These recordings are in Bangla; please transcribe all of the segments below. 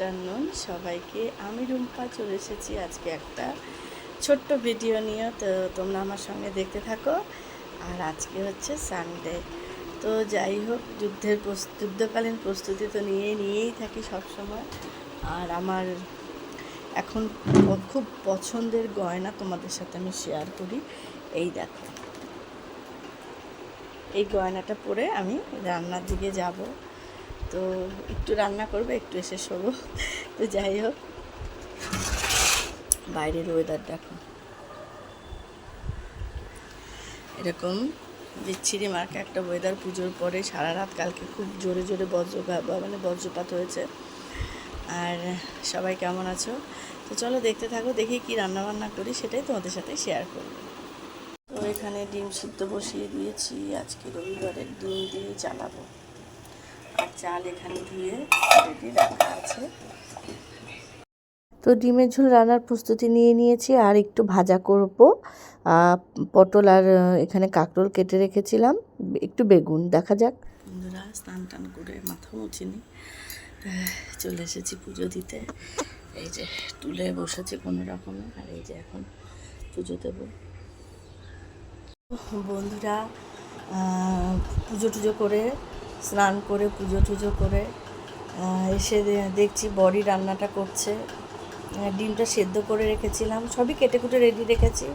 আফটারনুন সবাইকে। আমি রুম্পা, চলে এসেছি আজকে একটা ছোট্ট ভিডিও নিয়ে। তো তোমরা আমার সঙ্গে দেখতে থাকো। আর আজকে হচ্ছে সানডে তো যাই হোক, যুদ্ধের যুদ্ধকালীন প্রস্তুতি তো নিয়ে, নিয়েই থাকি সব সময় আর আমার এখন খুব পছন্দের গয়না তোমাদের সাথে আমি শেয়ার করি। এই দেখো। এই গয়নাটা পরে আমি রান্নার দিকে যাব। তো একটু রান্না করব, একটু এসে শোবো। তো যাই হোক, বাইরের ওয়েদার দেখো। এরকম বিচ্ছিরি মার্কে একটা ওয়েদার পুজোর পরে সারা রাত কালকে খুব জোরে জোরে বজ্রপাত মানে বজ্রপাত হয়েছে। আর সবাই কেমন আছো? তো চলো দেখতে থাকো, দেখি কি রান্না বান্না করি, সেটাই তোমাদের সাথে শেয়ার করব। তো এখানে ডিম সিদ্ধ বসিয়ে দিয়েছি, আজকে রবিবারের ডিম দিয়ে চালাবো। আর চাল এখানে ধুয়ে রেডি রাখা আছে। তো ডিমের ঝোল রান্নার প্রস্তুতি নিয়ে নিয়েছি আর একটু ভাজা করব। পটল আর এখানে কাঁকরোল কেটে রেখেছিলাম একটু বেগুন দেখা যাক। বন্ধুরা স্নান টান করে মাথা মুছিনি চলে এসেছি পুজো দিতে। এই যে তুলে বসেছি কোনো রকমে আর এই যে এখন পুজো দেবো। বন্ধুরা পুজো টুজো করে স্নান করে, পুজো টুজো করে এসে দেখছি বড়ি রান্নাটা করছে। ডিমটা সেদ্ধ করে রেখেছিলাম, সবই কেটে কুটে রেডি রেখেছি।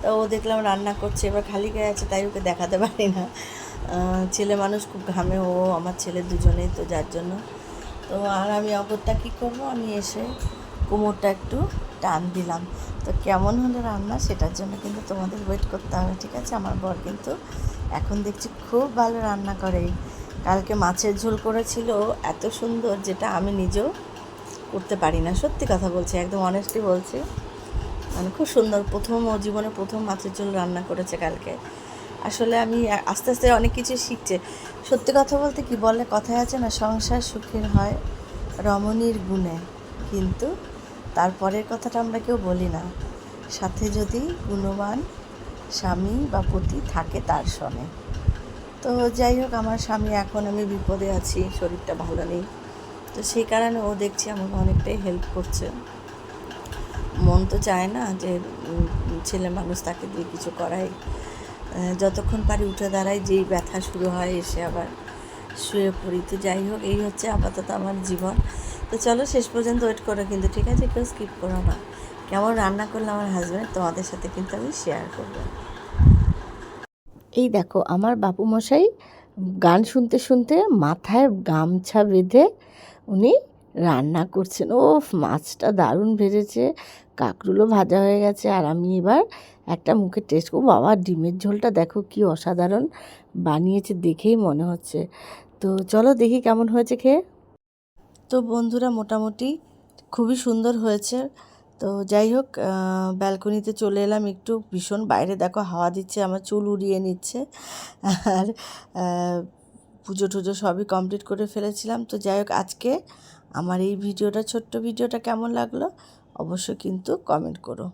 তা ও দেখলাম রান্না করছে, এবার খালি গায়ে আছে, তাই ওকে দেখাতে পারি না। ছেলে মানুষ খুব ঘামে, ও, আমার ছেলে দুজনেই তো, যার জন্য। তো আর আমি অপরটা কী করব? আমি এসে কোমরটা একটু টান দিলাম। তো কেমন হলো রান্না সেটার জন্য কিন্তু তোমাদের ওয়েট করতে হবে, ঠিক আছে? আমার বর কিন্তু এখন দেখছি খুব ভালো রান্না করে। কালকে মাছের ঝোল করেছিল, এত সুন্দর যেটা আমি নিজেও করতে পারি না। সত্যি কথা বলছি, একদম অনেস্টলি বলছি। মানে খুব সুন্দর, প্রথম ও জীবনে প্রথম মাছের ঝোল রান্না করেছে কালকে। আসলে আমি আস্তে আস্তে অনেক কিছু শিখছে। সত্যি কথা বলতে কি বলে, কথায় আছে না, সংসার সুখের হয় রমণীর গুণে। কিন্তু তারপরের কথাটা আমরা কেউ বলি না। সাথে যদি গুণবান স্বামী বা পতি থাকে তার সনে। তো যাই হোক, আমার স্বামী এখন আমি বিপদে আছি, শরীরটা ভালো নেই। তো সেই কারণে ও দেখছি আমাকে অনেকটাই হেল্প করছে। মন তো চায় না যে ছেলে মানুষ তাকে দিয়ে কিছু করাই। যতক্ষণ পারি উঠে দাঁড়াই, যেই ব্যথা শুরু হয় এসে আবার শুয়ে পড়ি। তো যাই হোক, এই হচ্ছে আপাতত আমার জীবন। তো চলো, শেষ পর্যন্ত ওয়েট করো কিন্তু, ঠিক আছে? কেউ স্কিপ করো না। কেমন রান্না করলে আমার হাজব্যান্ড তোমাদের সাথে কিন্তু আমি শেয়ার করব। এই দেখো, আমার বাপু মশাই গান শুনতে শুনতে মাথায় গামছা বেঁধে উনি রান্না করছেন। ও মাছটা দারুণ ভেজেছে, কাঁকরুলও ভাজা হয়ে গেছে। আর আমি এবার একটা মুখে টেস্ট করব। বাবা, ডিমের ঝোলটা দেখো কি অসাধারণ বানিয়েছে দেখেই মনে হচ্ছে। তো চলো দেখি কেমন হয়েছে খেয়ে। তো বন্ধুরা, মোটামুটি খুবই সুন্দর হয়েছে। তো যাই হোক ব্যালকনিতে চলে এলাম। একটু ভীষণ বাইরে, দেখো হাওয়া দিচ্ছে, আমার চুল উড়িয়ে নিচ্ছে। আর পুজো টুজো সবই কমপ্লিট করে ফেলেছিলাম। তো যাই হোক, আজকে আমার এই ভিডিওটা, ছোট্ট ভিডিওটা কেমন লাগল? অবশ্যই কিন্তু কমেন্ট করো।